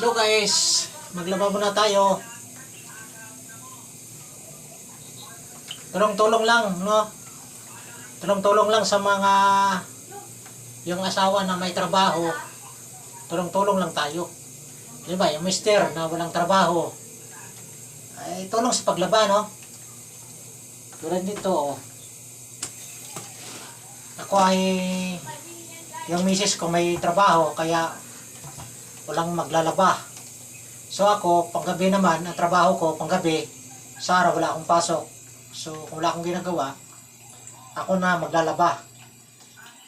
Hello guys, maglaba muna tayo. Tulong-tulong lang, no? Tulong-tulong lang sa mga yung asawa na may trabaho. Tulong-tulong lang tayo. Di ba, yung mister na walang trabaho, ay tulong sa paglaba, no? Tulad nito, oh. Ako ay yung misis ko may trabaho, kaya walang maglalaba. So ako, panggabi naman, ang trabaho ko, panggabi, sa araw wala akong pasok. So kung wala akong ginagawa, ako na maglalaba.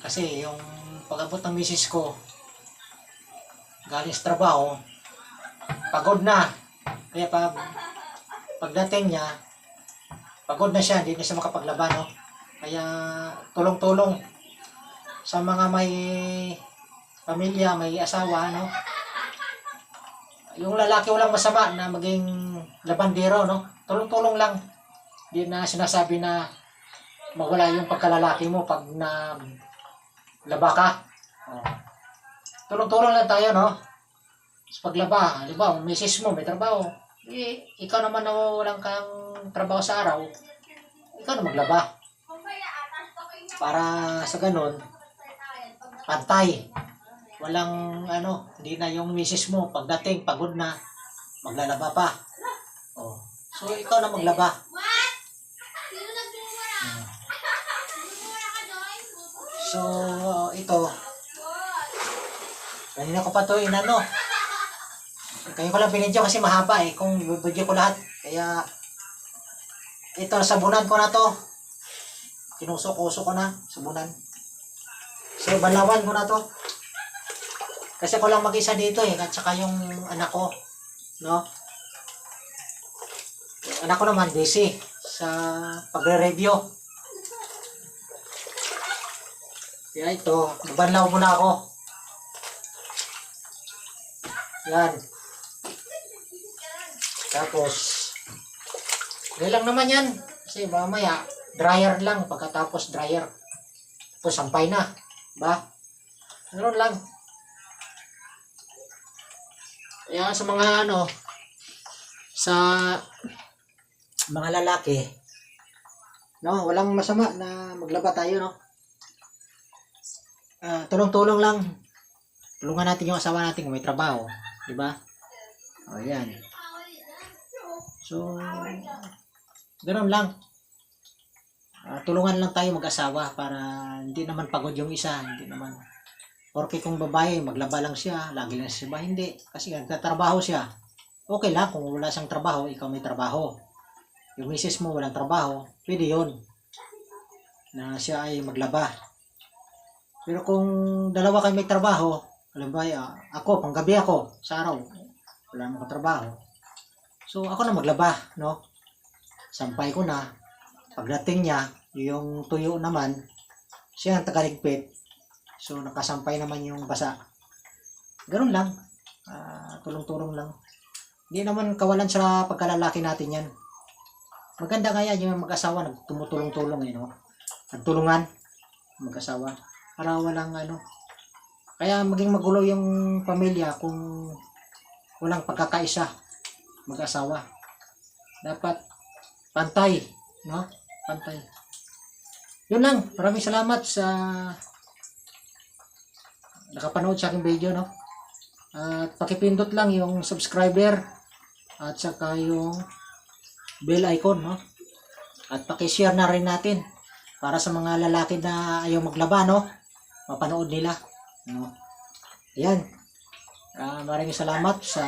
Kasi yung pag-abot ng misis ko, galing sa trabaho, pagod na. Kaya pag pagdating niya, pagod na siya, hindi na siya makapaglaba, no? Kaya tulong-tulong sa mga may pamilya, may asawa, no? Yung lalaki walang masama na maging labandero, no? Tulong-tulong lang. Hindi na sinasabi na mawala yung pagkalalaki mo pag na laba ka. Oh. Tulong-tulong lang tayo, no? Sa paglaba, di ba, misis mo, may trabaho. Eh, ikaw naman na walang kang trabaho sa araw, ikaw na maglaba. Para sa ganun, pantay. Walang ano, hindi na yung misis mo pagdating pagod na maglalaba pa. Oh. So ikaw na maglaba. Hmm. So ito Kanina ko pa to inano. Kayo ko lang binidyo kasi mahaba eh. Kung video ko lahat. Kaya ito sabunan ko na to. Kinusok-usok ko na sabunan. So balawan ko na to. Kasi ako lang mag-isa dito eh, at saka yung anak ko, no? Yung anak ko naman busy sa pagre-review. Kaya ito, mabanlaw muna ako. Yan. Tapos, okay lang naman yan. Kasi mamaya, dryer lang. Pagkatapos dryer. Tapos sampay na. Ba? Meron lang. Kaya sa mga ano, sa mga lalaki, no, walang masama na maglaba tayo, no? Ah, tulong-tulong lang. Tulungan natin yung asawa natin kung may trabaho, di ba? O, yan. So, ganoon lang. Ah, tulungan lang tayo mag-asawa para hindi naman pagod yung isa, hindi naman Porque kung babae, maglaba lang siya, lagi lang siya ba? Hindi. Kasi nagtatrabaho siya. Okay lang kung wala siyang trabaho, ikaw may trabaho. Yung misis mo walang trabaho, pwede yun. Na siya ay maglaba. Pero kung dalawa kayo may trabaho, alam ba, ah, ako, panggabi ako, sa araw, wala namang trabaho. So, ako na maglaba, no? Sampay ko na. Pagdating niya, yung tuyo naman, siya ang tagaligpit, So, nakasampay naman yung basa. Ganun lang. Ah, tulong-tulong lang. Hindi naman kawalan sa pagkalalaki natin yan. Maganda nga yan yung mag-asawa nagtumutulong-tulong eh, no? Nagtulungan mag-asawa. Para walang ano. Kaya maging magulo yung pamilya kung walang pagkakaisa mag-asawa. Dapat pantay, no? Pantay. Yun lang. Maraming salamat sa nakapanood sa aking video, no? At pakipindot lang yung subscriber at saka yung bell icon, no? At pakishare na rin natin para sa mga lalaki na ayaw maglaba, no? Mapanood nila, no? Ayan. Uh, maraming salamat sa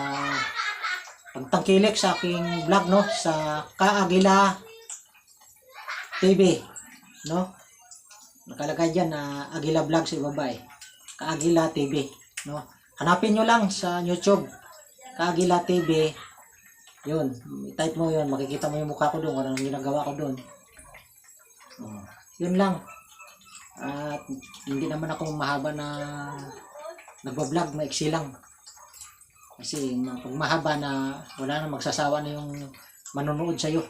pagtangkilik sa aking vlog, no? Sa Kaagila TV, no? Nakalagay dyan na Agila Vlog sa ibaba eh. Kaagila TV, no? Hanapin nyo lang sa YouTube, Kaagila TV. Yun, type mo yun, makikita mo yung mukha ko doon, anong ginagawa ko doon. Oh, yun lang. At hindi naman ako mahaba na nagbablog, maiksi lang. Kasi pag mahaba na wala na magsasawa na yung manonood sa'yo.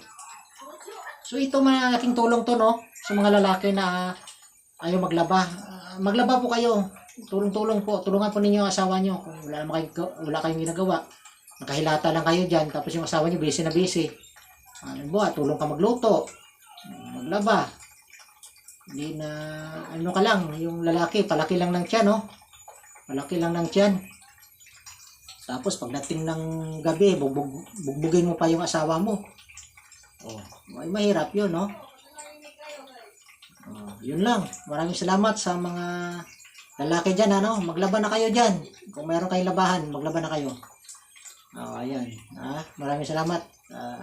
So ito malaking tulong to no sa mga lalaki na ayaw maglaba. Ah, maglaba po kayo tulong-tulong po. Tulungan po ninyo ang asawa nyo. Kung wala, naman wala kayong ginagawa. Nakahilata lang kayo dyan. Tapos yung asawa nyo, busy na busy. Ano ba, tulong ka magluto. Maglaba. Hindi na, ano ka lang, yung lalaki, palaki lang ng tiyan, no? Palaki lang ng tiyan. Tapos pagdating ng gabi, bugbug, bugbugin mo pa yung asawa mo. Oh, ay mahirap 'yun, no? Oh, 'yun lang. Maraming salamat sa mga lalaki diyan, ano? Maglaba na kayo diyan. Kung meron kayong labahan, maglaba na kayo. Oh, ayan. Ah, maraming salamat. Ah,